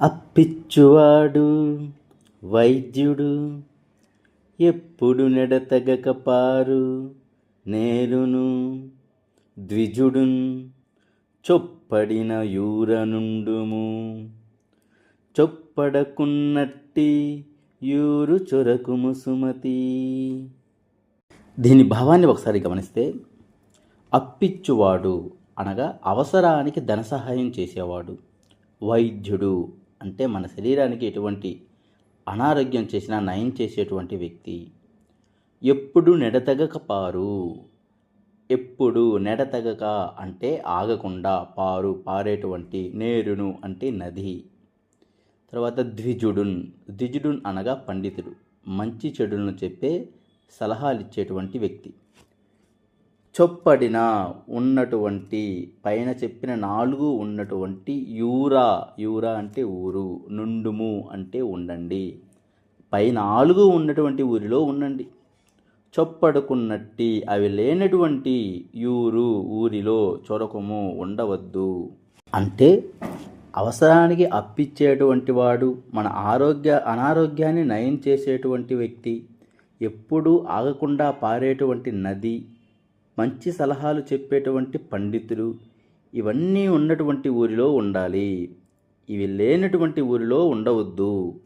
అప్పిచ్చువాడు వైద్యుడు ఎప్పుడు నెడతగక పారు నేరును ద్విజుడున్ చొప్పడిన యూరనుండుము. చొప్పడకున్నట్టి యూరు చొరకుము సుమతి. దీని భావాన్ని ఒకసారి గమనిస్తే అప్పిచ్చువాడు అనగా అవసరానికి ధన సహాయం చేసేవాడు వైద్యుడు అంటే మన శరీరానికి ఎటువంటి అనారోగ్యం చేసినా నయం చేసేటువంటి వ్యక్తి ఎప్పుడు నెడతగక పారు ఎప్పుడు నెడతగక అంటే ఆగకుండా పారు పారేటువంటి నేరును అంటే నది. తర్వాత ద్విజుడున్. ద్విజుడున్ అనగా పండితుడు. మంచి చెడులను చెప్పే సలహాలు ఇచ్చేటువంటి వ్యక్తి. చొప్పడిన ఉన్నటువంటి పైన చెప్పిన నాలుగు ఉన్నటువంటి యూరా యూరా అంటే ఊరు నుండుము అంటే ఉండండి. పై నాలుగు ఉన్నటువంటి ఊరిలో ఉండండి. చొప్పడుకున్నట్టి అవి లేనటువంటి యూరు ఊరిలో చొరకము ఉండవద్దు. అంటే అవసరానికి అప్పిచ్చేటువంటి వాడు మన ఆరోగ్య అనారోగ్యాన్ని నయం చేసేటువంటి వ్యక్తి ఎప్పుడూ ఆగకుండా పారేటువంటి నది మంచి సలహాలు చెప్పేటువంటి పండితులు ఇవన్నీ ఉన్నటువంటి ఊరిలో ఉండాలి. ఇవి లేనటువంటి ఊరిలో ఉండవద్దు.